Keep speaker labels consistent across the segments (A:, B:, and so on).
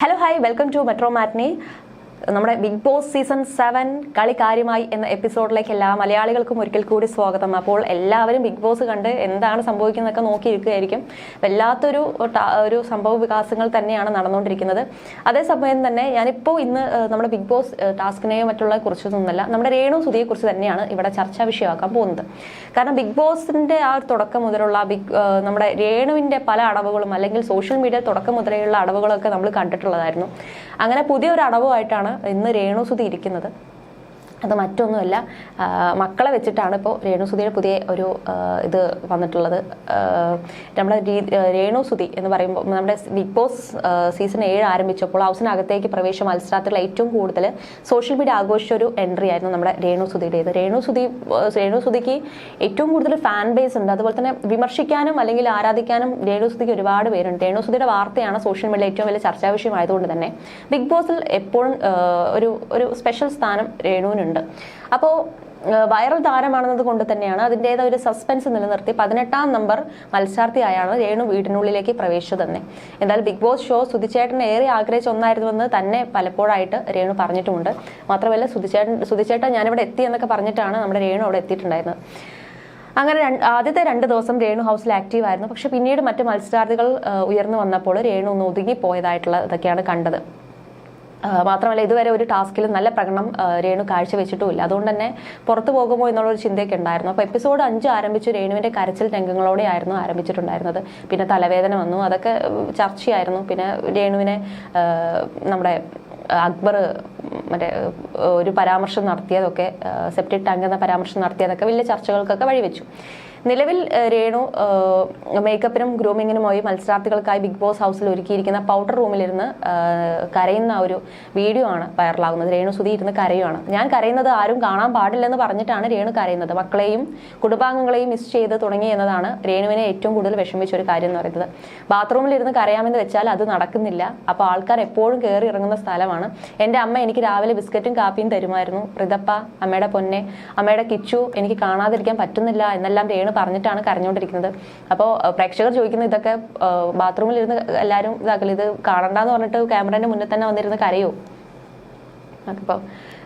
A: Hello hi welcome to Metro Matinee നമ്മുടെ big Boss season seven കളി കാര്യമായി എന്ന എപ്പിസോഡിലേക്ക് എല്ലാ മലയാളികൾക്കും ഒരിക്കൽ കൂടി സ്വാഗതം. അപ്പോൾ എല്ലാവരും ബിഗ് ബോസ് കണ്ട് എന്താണ് സംഭവിക്കുന്നതൊക്കെ നോക്കിയിരിക്കുകയായിരിക്കും വല്ലാത്തൊരു ഒരു സംഭവ വികാസങ്ങൾ തന്നെയാണ് നടന്നുകൊണ്ടിരിക്കുന്നത്. അതേസമയം തന്നെ ഞാനിപ്പോൾ ഇന്ന് നമ്മുടെ ബിഗ് ബോസ് ടാസ്കിനെയോ മറ്റുള്ള കുറിച്ചൊന്നുമല്ല നമ്മുടെ രേണു സുധിയെ കുറിച്ച് തന്നെയാണ് ഇവിടെ ചർച്ചാ വിഷയമാക്കാൻ പോകുന്നത്. കാരണം ബിഗ് ബോസിന്റെ ആ ഒരു തുടക്കം മുതലുള്ള ബിഗ് നമ്മുടെ രേണുവിന്റെ പല അടവുകളും അല്ലെങ്കിൽ സോഷ്യൽ മീഡിയ തുടക്കം മുതലെയുള്ള അടവുകളൊക്കെ നമ്മൾ കണ്ടിട്ടുള്ളതായിരുന്നു. അങ്ങനെ പുതിയൊരു അടവുമായിട്ടാണ് ഇന്ന് രേണുസുതി ഇരിക്കുന്നത്. അത് മറ്റൊന്നുമല്ല. മക്കളെ വെച്ചിട്ടാണ് ഇപ്പോൾ രേണുസുതിയുടെ പുതിയ ഒരു ഇത് വന്നിട്ടുള്ളത്. നമ്മുടെ രേണുസുതി എന്ന് പറയുമ്പോൾ നമ്മുടെ ബിഗ് ബോസ് സീസൺ ഏഴ് ആരംഭിച്ചപ്പോൾ ഹൗസിനകത്തേക്ക് പ്രവേശ മത്സരാർത്ഥികൾ ഏറ്റവും കൂടുതൽ സോഷ്യൽ മീഡിയ ആഘോഷിച്ച ഒരു എൻട്രി ആയിരുന്നു നമ്മുടെ രേണുസുതിയുടേത് രേണുസുതി രേണു രേണുസുതിക്ക് ഏറ്റവും കൂടുതൽ ഫാൻ ബേസ് ഉണ്ട്. അതുപോലെ തന്നെ വിമർശിക്കാനും അല്ലെങ്കിൽ ആരാധിക്കാനും രേണുസുതിക്ക് ഒരുപാട് പേരുണ്ട്. രേണുസുതിയുടെ വാർത്തയാണ് സോഷ്യൽ മീഡിയ ഏറ്റവും വലിയ ചർച്ചാ വിഷയമായതുകൊണ്ട് തന്നെ. ബിഗ് ബോസിൽ എപ്പോഴും ഒരു ഒരു സ്പെഷ്യൽ സ്ഥാനം രേണുവിനുണ്ട്. അപ്പോൾ വൈറൽ താരമാണെന്നത് കൊണ്ട് തന്നെയാണ് അതിന്റെതായ ഒരു സസ്പെൻസ് നിലനിർത്തി പതിനെട്ടാം നമ്പർ മത്സരാർത്ഥിയായാണ് രേണു വീടിനുള്ളിലേക്ക് പ്രവേശിച്ചു തന്നെ എന്നാൽ ബിഗ് ബോസ് ഷോ സുധിച്ചേട്ടൻ ഏറെ ആഗ്രഹിച്ച ഒന്നായിരുന്നുവെന്ന് തന്നെ പലപ്പോഴായിട്ട് രേണു പറഞ്ഞിട്ടുമുണ്ട്. മാത്രമല്ല സുതിച്ചേട്ടൻ സുധിച്ചേട്ടൻ ഞാനിവിടെ എത്തി എന്നൊക്കെ പറഞ്ഞിട്ടാണ് നമ്മുടെ രേണു അവിടെ എത്തിയിട്ടുണ്ടായിരുന്നത്. അങ്ങനെ ആദ്യത്തെ രണ്ട് ദിവസം രേണു ഹൗസിൽ ആക്റ്റീവ് ആയിരുന്നു. പക്ഷെ പിന്നീട് മറ്റ് മത്സരാർത്ഥികൾ ഉയർന്നു വന്നപ്പോൾ രേണു ഒന്ന് ഒതുങ്ങിപ്പോയതായിട്ടുള്ള ഇതൊക്കെയാണ് കണ്ടത്. മാത്രമല്ല ഇതുവരെ ഒരു ടാസ്കിലും നല്ല പ്രകടനം രേണു രേണു കാഴ്ചവെച്ചിട്ടുമില്ല. അതുകൊണ്ട് തന്നെ പുറത്തു പോകുമോ എന്നുള്ളൊരു ചിന്തയൊക്കെ ഉണ്ടായിരുന്നു. അപ്പോൾ എപ്പിസോഡ് അഞ്ച് ആരംഭിച്ചു രേണുവിന്റെ കരച്ചിൽ രംഗങ്ങളോടെ ആയിരുന്നു ആരംഭിച്ചിട്ടുണ്ടായിരുന്നത്. പിന്നെ തലവേദന വന്നു അതൊക്കെ ചർച്ചയായിരുന്നു. പിന്നെ രേണുവിനെ നമ്മുടെ അക്ബർ മറ്റേ ഒരു പരാമർശം നടത്തിയതൊക്കെ സെപ്റ്റിക് ടാങ്ക് എന്ന പരാമർശം നടത്തിയതൊക്കെ വലിയ ചർച്ചകൾക്കൊക്കെ വഴിവെച്ചു. നിലവിൽ രേണു മേക്കപ്പിനും ഗ്രൂമിങ്ങിനുമായി മത്സരാർത്ഥികൾക്കായി ബിഗ് ബോസ് ഹൗസിൽ ഒരുക്കിയിരിക്കുന്ന പൗഡർ റൂമിലിരുന്ന് കരയുന്ന ഒരു വീഡിയോ ആണ് വൈറലാകുന്നത് രേണു സുധി ഇരുന്ന് കരയുവാണ്. ഞാൻ കരയുന്നത് ആരും കാണാൻ പാടില്ലെന്ന് പറഞ്ഞിട്ടാണ് രേണു കരയുന്നത്. മക്കളെയും കുടുംബാംഗങ്ങളെയും മിസ് ചെയ്ത് തുടങ്ങി എന്നതാണ് രേണുവിനെ ഏറ്റവും കൂടുതൽ വിഷമിച്ച ഒരു കാര്യം എന്ന് പറയുന്നത്. ബാത്റൂമിൽ ഇരുന്ന് കരയാമെന്ന് വെച്ചാൽ അത് നടക്കുന്നില്ല. അപ്പോൾ ആൾക്കാർ എപ്പോഴും കയറി ഇറങ്ങുന്ന സ്ഥലമാണ്. എന്റെ അമ്മ എനിക്ക് രാവിലെ ബിസ്ക്കറ്റും കാപ്പിയും തരുമായിരുന്നു. റിതപ്പ അമ്മയുടെ പൊന്നെ അമ്മയുടെ കിച്ചു എനിക്ക് കാണാതിരിക്കാൻ പറ്റുന്നില്ല എന്നെല്ലാം രേണു പറഞ്ഞിട്ടാണ് കരഞ്ഞുകൊണ്ടിരിക്കുന്നത്. അപ്പോൾ പ്രേക്ഷകർ ചോദിക്കുന്ന ഇതൊക്കെ ബാത്റൂമിലിരുന്ന് എല്ലാവരും ഇതാക്കൽ ഇത് കാണണ്ടെന്ന് പറഞ്ഞിട്ട് ക്യാമറേന്റെ മുന്നിൽ തന്നെ വന്നിരുന്ന് കരയോ? അപ്പോൾ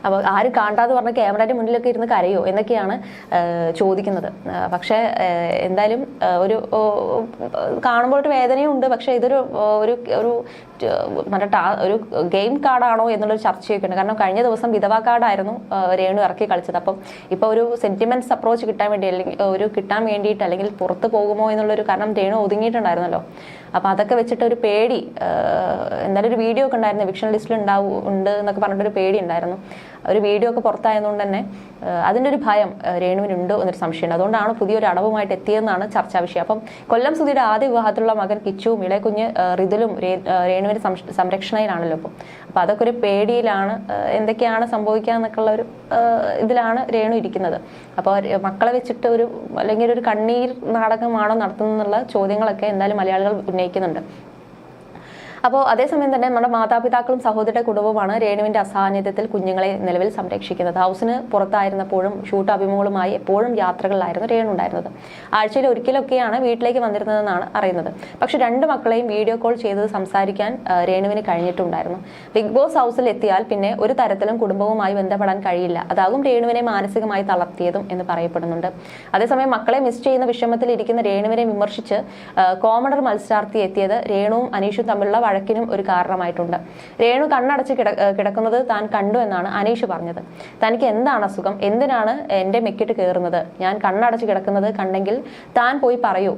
A: അപ്പോൾ ആര് കാണാതെ പറഞ്ഞ ക്യാമറയുടെ മുന്നിലൊക്കെ ഇരുന്ന് കരയോ എന്നൊക്കെയാണ് ചോദിക്കുന്നത്. പക്ഷേ എന്തായാലും ഒരു കാണുമ്പോൾ ഒരു വേദനയുണ്ട്. പക്ഷേ ഇതൊരു ഒരു ഒരു മറ്റേ ടാ- ഒരു ഗെയിം കാർഡാണോ എന്നുള്ളൊരു ചർച്ചയൊക്കെ ഉണ്ട്. കാരണം കഴിഞ്ഞ ദിവസം വിധവാ കാർഡായിരുന്നു രേണു ഇറക്കി കളിച്ചത്. അപ്പം ഇപ്പോൾ ഒരു സെന്റിമെന്റ്സ് അപ്രോച്ച് കിട്ടാൻ വേണ്ടി അല്ലെങ്കിൽ ഒരു കിട്ടാൻ വേണ്ടിയിട്ട് അല്ലെങ്കിൽ പുറത്ത് പോകുമോ എന്നുള്ളൊരു കാരണം രേണു ഒതുങ്ങിയിട്ടുണ്ടായിരുന്നല്ലോ. അപ്പോൾ അതൊക്കെ വെച്ചിട്ട് ഒരു പേടി എന്തായാലും ഒരു വീഡിയോ ഒക്കെ ഉണ്ടായിരുന്നു വിക്ഷൻ ലിസ്റ്റിൽ ഉണ്ടാവും ഉണ്ട് എന്നൊക്കെ പറഞ്ഞിട്ടൊരു പേടി ഉണ്ടായിരുന്നു. ഒരു വീഡിയോ ഒക്കെ പുറത്തായതുകൊണ്ട് തന്നെ അതിന്റെ ഒരു ഭയം രേണുവിനുണ്ട് എന്നൊരു സംശയമുണ്ട്. അതുകൊണ്ടാണ് പുതിയൊരു അടവുമായിട്ട് എത്തിയതെന്നാണ് ചർച്ചാ വിഷയം. അപ്പം കൊല്ലം സുധിയുടെ ആദ്യ വിവാഹത്തിലുള്ള മകൻ കിച്ചുവും ഇളയക്കുഞ്ഞ് റിതുലും രേ- ആ, രേണുവിന്റെ സം- സംരക്ഷണയിലാണല്ലോ ഇപ്പം. അപ്പം അതൊക്കെ ഒരു പേടിയിലാണ് എന്തൊക്കെയാണ് സംഭവിക്കുക എന്നൊക്കെയുള്ള ഒരു ഇതിലാണ് രേണു ഇരിക്കുന്നത്. അപ്പോൾ മക്കളെ വെച്ചിട്ട് ഒരു അല്ലെങ്കിൽ ഒരു കണ്ണീർ നാടകമാണോ നടത്തുന്നതെന്നുള്ള ചോദ്യങ്ങളൊക്കെ എന്തായാലും മലയാളികൾ ഉന്നയിക്കുന്നുണ്ട്. അപ്പോൾ അതേസമയം തന്നെ നമ്മുടെ മാതാപിതാക്കളും സഹോദരിയുടെ കുടുംബവുമാണ് രേണുവിന്റെ അസാന്നിധ്യത്തിൽ കുഞ്ഞുങ്ങളെ നിലവിൽ സംരക്ഷിക്കുന്നത്. ഹൗസിന് പുറത്തായിരുന്നപ്പോഴും ഷൂട്ട് അഭിമുഖങ്ങളുമായി എപ്പോഴും യാത്രകളിലായിരുന്നു രേണു ഉണ്ടായിരുന്നത്. ആഴ്ചയിൽ ഒരിക്കലൊക്കെയാണ് വീട്ടിലേക്ക് വന്നിരുന്നതെന്നാണ് അറിയുന്നത്. പക്ഷെ രണ്ട് മക്കളെയും വീഡിയോ കോൾ ചെയ്ത് സംസാരിക്കാൻ രേണുവിന് കഴിഞ്ഞിട്ടുണ്ടായിരുന്നു. ബിഗ് ബോസ് ഹൗസിൽ എത്തിയാൽ പിന്നെ ഒരു തരത്തിലും കുടുംബവുമായി ബന്ധപ്പെടാൻ കഴിയില്ല. അതാകും രേണുവിനെ മാനസികമായി തളർത്തിയതും എന്ന് പറയപ്പെടുന്നുണ്ട്. അതേസമയം മക്കളെ മിസ് ചെയ്യുന്ന വിഷമത്തിൽ ഇരിക്കുന്ന രേണുവിനെ വിമർശിച്ച് കോമഡർ മത്സരാർത്ഥി എത്തിയത് രേണുവും അനീഷും തമ്മിലുള്ള വഴക്കിനും ഒരു കാരണമായിട്ടുണ്ട്. രേണു കണ്ണടച്ച് കിട കിടക്കുന്നത് താൻ കണ്ടു എന്നാണ് അനീഷ് പറഞ്ഞത്. തനിക്ക് എന്താണ് അസുഖം? എന്തിനാണ് എന്റെ മെക്കിട്ട് കയറുന്നത് ഞാൻ കണ്ണടച്ച് കിടക്കുന്നത് കണ്ടെങ്കിൽ താൻ പോയി പറയൂ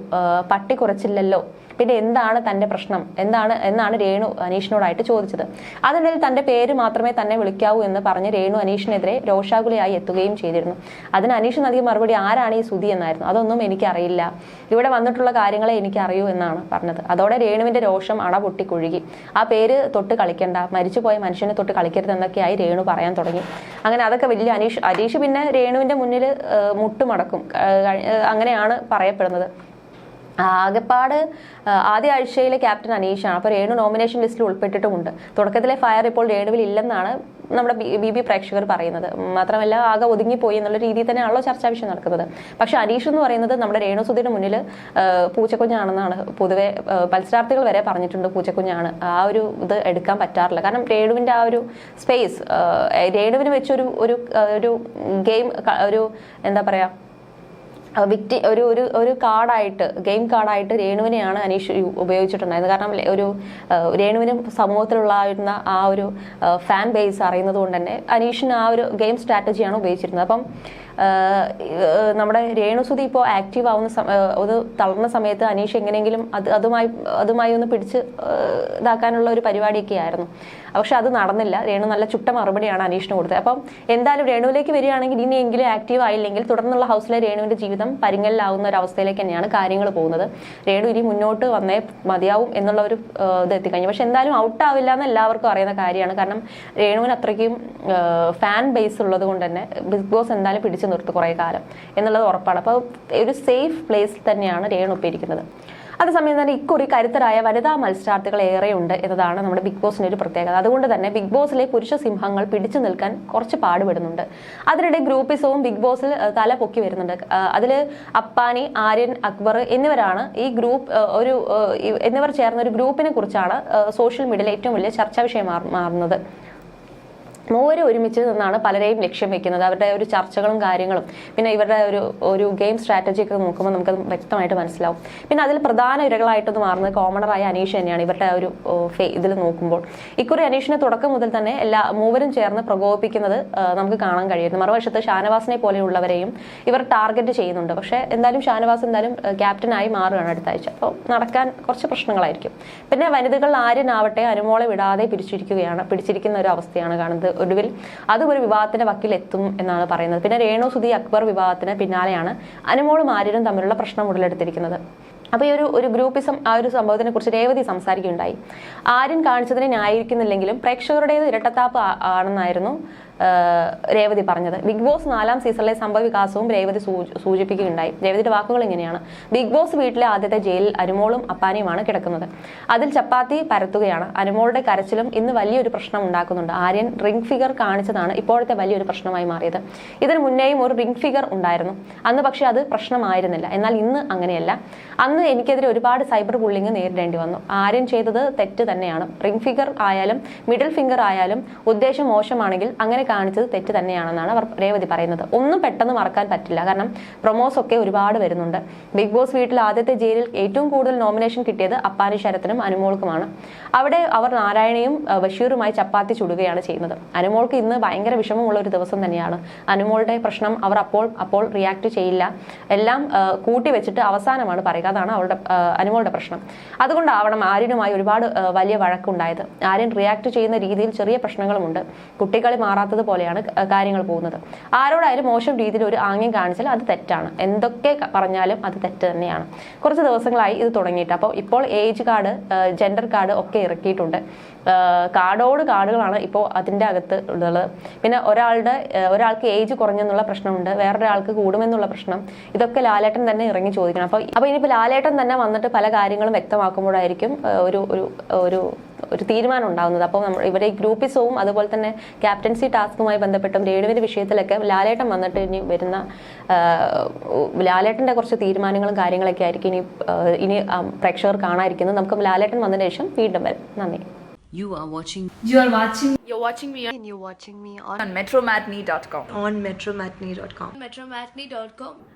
A: പട്ടി കുറച്ചില്ലല്ലോ. പിന്നെ എന്താണ് തന്റെ പ്രശ്നം? എന്താണ് എന്നാണ് രേണു അനീഷിനോടായിട്ട് ചോദിച്ചത്. അതിനിടയിൽ തന്റെ പേര് മാത്രമേ തന്നെ വിളിക്കാവൂ എന്ന് പറഞ്ഞ് രേണു അനീഷിനെതിരെ രോഷാകുലയായി എത്തുകയും ചെയ്തിരുന്നു. അതിന് അനീഷ് നൽകിയ മറുപടി ആരാണ് ഈ സുധി എന്നായിരുന്നു. അതൊന്നും എനിക്കറിയില്ല. ഇവിടെ വന്നിട്ടുള്ള കാര്യങ്ങളെ എനിക്കറിയൂ എന്നാണ് പറഞ്ഞത്. അതോടെ രേണുവിന്റെ രോഷം അണ പൊട്ടിക്കൊഴുകി ആ പേര് തൊട്ട് കളിക്കണ്ട. മരിച്ചുപോയ മനുഷ്യനെ തൊട്ട് കളിക്കരുത് എന്നൊക്കെയായി രേണു പറയാൻ തുടങ്ങി. അങ്ങനെ അതൊക്കെ വലിയ അനീഷ് അനീഷ് പിന്നെ രേണുവിന്റെ മുന്നിൽ മുട്ടുമടക്കും. അങ്ങനെയാണ് പറയപ്പെടുന്നത്. ആകെപ്പാട് ആദ്യ ആഴ്ചയിലെ ക്യാപ്റ്റൻ അനീഷാണ്. അപ്പോൾ രേണു നോമിനേഷൻ ലിസ്റ്റിൽ ഉൾപ്പെട്ടിട്ടുമുണ്ട്. തുടക്കത്തിലെ ഫയർ ഇപ്പോൾ രേണുവിൽ ഇല്ലെന്നാണ് നമ്മുടെ ബി ബി പ്രേക്ഷകർ പറയുന്നത്. മാത്രമല്ല ആകെ ഒതുങ്ങിപ്പോയി എന്നുള്ള രീതിയിൽ തന്നെയാണല്ലോ ചർച്ചാ വിഷയം നടക്കുന്നത്. പക്ഷെ അനീഷ് എന്ന് പറയുന്നത് നമ്മുടെ രേണുസുധിയുടെ മുന്നിൽ പൂച്ചക്കുഞ്ഞാണെന്നാണ് പൊതുവെ മത്സരാർത്ഥികൾ വരെ പറഞ്ഞിട്ടുണ്ട് പൂച്ചക്കുഞ്ഞാണ്. ആ ഒരു ഇത് എടുക്കാൻ പറ്റാറില്ല. കാരണം രേണുവിന്റെ ആ ഒരു സ്പേസ് രേണുവിന് വെച്ചൊരു ഒരു ഒരു ഗെയിം ഒരു എന്താ പറയുക വിക്ടി ഒരു ഒരു ഒരു കാർഡായിട്ട് ഗെയിം കാർഡായിട്ട് രേണുവിനെയാണ് അനീഷ് ഉപയോഗിച്ചിട്ടുണ്ടായിരുന്നത്. കാരണം ഒരു രേണുവിനും സമൂഹത്തിലുള്ളായിരുന്ന ആ ഒരു ഫാൻ ബേസ് അറിയുന്നത് കൊണ്ട് തന്നെ അനീഷിന് ആ ഒരു ഗെയിം സ്ട്രാറ്റജിയാണ് ഉപയോഗിച്ചിരുന്നത്. അപ്പം നമ്മുടെ രേണുസുതി ഇപ്പോൾ ആക്റ്റീവ് ആവുന്ന ഒരു തളർന്ന സമയത്ത് അനീഷ് എങ്ങനെയെങ്കിലും അത് അതുമായി അതുമായി ഒന്ന് പിടിച്ച് ഇതാക്കാനുള്ള ഒരു പരിപാടിയൊക്കെ ആയിരുന്നു. പക്ഷെ അത് നടന്നില്ല. രേണു നല്ല ചുട്ട മറുപടിയാണ് അനീഷിന് കൊടുത്തത്. അപ്പം എന്തായാലും രേണുവിലേക്ക് വരികയാണെങ്കിൽ ഇനിയെങ്കിലും ആക്റ്റീവ് ആയില്ലെങ്കിൽ തുടർന്നുള്ള ഹൗസിലെ രേണുവിന്റെ ജീവിതം പരിങ്ങലിലാവുന്ന ഒരു അവസ്ഥയിലേക്ക് തന്നെയാണ് കാര്യങ്ങൾ പോകുന്നത്. രേണു ഇനി മുന്നോട്ട് വന്നേ മതിയാവും എന്നുള്ള ഒരു ഇത് എത്തിക്കഴിഞ്ഞു. പക്ഷെ എന്തായാലും ഔട്ട് ആവില്ല എന്ന് എല്ലാവർക്കും അറിയുന്ന കാര്യമാണ്. കാരണം രേണുവിന് അത്രയ്ക്കും ഫാൻ ബേസ് ഉള്ളത് കൊണ്ട് തന്നെ ബിഗ് ബോസ് എന്തായാലും പിടിച്ചു നിർത്തും കുറേ കാലം എന്നുള്ളത് ഉറപ്പാണ്. അപ്പോൾ ഒരു സേഫ് പ്ലേസിൽ തന്നെയാണ് രേണു ഇപ്പോൾ അതേസമയം തന്നെ ഇക്കുറി കരുത്തരായ വനിതാ മത്സരാർത്ഥികൾ ഏറെയുണ്ട് എന്നതാണ് നമ്മുടെ ബിഗ് ബോസിന്റെ ഒരു പ്രത്യേകത. അതുകൊണ്ട് തന്നെ ബിഗ് ബോസിലെ പുരുഷ സിംഹങ്ങൾ പിടിച്ചു നിൽക്കാൻ കുറച്ച് പാടുപെടുന്നുണ്ട്. അതിനിടെ ഗ്രൂപ്പിസവും ബിഗ് ബോസിൽ തല പൊക്കി വരുന്നുണ്ട്. അതിൽ അപ്പാനി ആര്യൻ അക്ബർ എന്നിവരാണ് ഈ ഗ്രൂപ്പ് ഒരു എന്നിവർ ചേർന്ന ഒരു ഗ്രൂപ്പിനെ കുറിച്ചാണ് സോഷ്യൽ മീഡിയയിൽ ഏറ്റവും വലിയ ചർച്ചാ വിഷയം മാറുന്നത്. മൂവരും ഒരുമിച്ച് നിന്നാണ് പലരെയും ലക്ഷ്യം വെക്കുന്നത്. അവരുടെ ഒരു ചർച്ചകളും കാര്യങ്ങളും പിന്നെ ഇവരുടെ ഒരു ഒരു ഗെയിം സ്ട്രാറ്റജി ഒക്കെ നോക്കുമ്പോൾ നമുക്ക് വ്യക്തമായിട്ട് മനസ്സിലാവും. പിന്നെ അതിൽ പ്രധാന ഇരകളായിട്ടൊന്ന് മാറുന്നത് കോമണറായ അനീഷ് തന്നെയാണ് ഇവരുടെ ഒരു ഇതിൽ നോക്കുമ്പോൾ. ഇക്കുറി അനീഷിനെ തുടക്കം മുതൽ തന്നെ എല്ലാ മൂവരും ചേർന്ന് പ്രകോപിപ്പിക്കുന്നത് നമുക്ക് കാണാൻ കഴിയുന്നു. മറുവശത്ത് ഷാനവാസിനെ പോലെയുള്ളവരെയും ഇവർ ടാർഗറ്റ് ചെയ്യുന്നുണ്ട്. പക്ഷേ എന്തായാലും ഷാനവാസ് എന്തായാലും ക്യാപ്റ്റനായി മാറുകയാണ് അടുത്ത ആഴ്ച. അപ്പോൾ നടക്കാൻ കുറച്ച് പ്രശ്നങ്ങളായിരിക്കും. പിന്നെ വനിതകൾ ആര്യനാവട്ടെ അനുമോളെ വിടാതെ പിടിച്ചിരിക്കുകയാണ് പിടിച്ചിരിക്കുന്ന ഒരു അവസ്ഥയാണ് കാണുന്നത്. ഒടുവിൽ അതും ഒരു വിവാഹത്തിന്റെ വക്കിൽ എത്തും എന്നാണ് പറയുന്നത്. പിന്നെ രേണു സുധി അക്ബർ വിവാഹത്തിന് പിന്നാലെയാണ് അനുമോളും ആര്യനും തമ്മിലുള്ള പ്രശ്നം ഉടലെടുത്തിരിക്കുന്നത്. അപ്പോൾ ഈ ഒരു ഒരു ഗ്രൂപ്പിസം ആ ഒരു സംഭവത്തിനെ കുറിച്ച് രേവതി സംസാരിക്കുകയുണ്ടായി. ആര്യൻ കാണിച്ചതിനെ ന്യായീകരിക്കുന്നില്ലെങ്കിലും പ്രേക്ഷകരുടേത് ഇരട്ടത്താപ്പ് ആണെന്നായിരുന്നു രേവതി പറഞ്ഞത്. ബിഗ് ബോസ് നാലാം സീസണിലെ സംഭവ വികാസവും രേവതി സൂചി- സൂചിപ്പിക്കുകയുണ്ടായി. രേവതിയുടെ വാക്കുകൾ ഇങ്ങനെയാണ്. ബിഗ് ബോസ് വീട്ടിലെ ആദ്യത്തെ ജയിലിൽ അനുമോളും അപ്പാനിയുമാണ് കിടക്കുന്നത്. അതിൽ ചപ്പാത്തി പരത്തുകയാണ്. അനുമോളുടെ കരച്ചിലും ഇന്ന് വലിയൊരു പ്രശ്നം ഉണ്ടാക്കുന്നുണ്ട്. ആര്യൻ റിംഗ് ഫിഗർ കാണിച്ചതാണ് ഇപ്പോഴത്തെ വലിയൊരു പ്രശ്നമായി മാറിയത്. ഇതിന് മുന്നേയും ഒരു റിംഗ് ഫിഗർ ഉണ്ടായിരുന്നു. അന്ന് പക്ഷേ അത് പ്രശ്നമായിരുന്നില്ല. എന്നാൽ ഇന്ന് അങ്ങനെയല്ല. അന്ന് എനിക്കെതിരെ ഒരുപാട് സൈബർ ബുള്ളിങ് നേരിടേണ്ടി വന്നു. ആര്യൻ ചെയ്തത് തെറ്റ് തന്നെയാണ്. റിംഗ് ഫിംഗർ ആയാലും മിഡിൽ ഫിംഗർ ആയാലും ഉദ്ദേശം മോശമാണെങ്കിൽ അങ്ങനെ കാണിച്ചത് തെറ്റ് തന്നെയാണെന്നാണ് അവർ രേവതി പറയുന്നത്. ഒന്നും പെട്ടെന്ന് മറക്കാൻ പറ്റില്ല. കാരണം പ്രൊമോസ് ഒക്കെ ഒരുപാട് വരുന്നുണ്ട്. ബിഗ് ബോസ് വീട്ടിൽ ആദ്യത്തെ ജയിലിൽ ഏറ്റവും കൂടുതൽ നോമിനേഷൻ കിട്ടിയത് അപ്പാനി ശരത്തിനും അനുമോൾക്കുമാണ്. അവിടെ അവർ നാരായണയും ബഷീറുമായി ചപ്പാത്തി ചുടുകയാണ് ചെയ്യുന്നത്. അനുമോൾക്ക് ഇന്ന് ഭയങ്കര വിഷമമുള്ള ഒരു ദിവസം തന്നെയാണ്. അനുമോളുടെ പ്രശ്നം അവർ അപ്പോൾ അപ്പോൾ റിയാക്ട് ചെയ്യില്ല. എല്ലാം കൂട്ടി വെച്ചിട്ട് അവസാനമാണ് പറയുക. അവളുടെ അഹ്, അനുമോളുടെ പ്രശ്നം. അതുകൊണ്ടാവണം ആര്യനുമായി ഒരുപാട് വലിയ വഴക്കുണ്ടായത്. ആര്യൻ റിയാക്ട് ചെയ്യുന്ന രീതിയിൽ ചെറിയ പ്രശ്നങ്ങളുമുണ്ട്. കുട്ടികളി മാറാത്തത് പോലെയാണ് കാര്യങ്ങൾ പോകുന്നത്. ആരോടായാലും മോശം രീതിയിൽ ഒരു ആംഗ്യം കാണിച്ചാൽ അത് തെറ്റാണ്. എന്തൊക്കെ പറഞ്ഞാലും അത് തെറ്റ് തന്നെയാണ്. കുറച്ച് ദിവസങ്ങളായി ഇത് തുടങ്ങിയിട്ട്. അപ്പോൾ ഇപ്പോൾ ഏജ് കാർഡ് ജെൻഡർ കാർഡ് ഒക്കെ ഇറക്കിയിട്ടുണ്ട്. കാർഡോട് കാർഡുകളാണ് ഇപ്പോൾ അതിന്റെ അകത്ത് ഉള്ളത്. പിന്നെ ഒരാളുടെ ഒരാൾക്ക് ഏജ് കുറഞ്ഞെന്നുള്ള പ്രശ്നമുണ്ട്. വേറൊരാൾക്ക് കൂടുമെന്നുള്ള പ്രശ്നം. ഇതൊക്കെ ലാലേട്ടൻ തന്നെ ഇറങ്ങി ചോദിക്കണം. അപ്പോൾ അപ്പോൾ ഇനിയിപ്പോൾ ലാലേട്ടൻ തന്നെ വന്നിട്ട് പല കാര്യങ്ങളും വ്യക്തമാക്കുമ്പോഴായിരിക്കും ഒരു ഒരു ഒരു ഒരു തീരുമാനം ഉണ്ടാകുന്നത് അപ്പോൾ നമ്മൾ ഇവരെ ഈ ഗ്രൂപ്പിസവും അതുപോലെ തന്നെ ക്യാപ്റ്റൻസി ടാസ്കുമായി ബന്ധപ്പെട്ടും രേണുവിന്റെ വിഷയത്തിലൊക്കെ ലാലേട്ടൻ വന്നിട്ട് ഇനി വരുന്ന ലാലേട്ടന്റെ ലാലേട്ടന്റെ കുറച്ച് തീരുമാനങ്ങളും കാര്യങ്ങളൊക്കെ ആയിരിക്കും ഇനി ഇനി പ്രേക്ഷകർ കാണാതിരിക്കുന്നത് നമുക്ക് ലാലേട്ടൻ വന്നതിന് ശേഷം വീണ്ടും വരാം നന്ദി
B: You are watching
C: You are watching
D: You're watching me
E: and you're watching me on,
C: on metromatney.com.
E: on metromatney.com.
D: metromatney.com.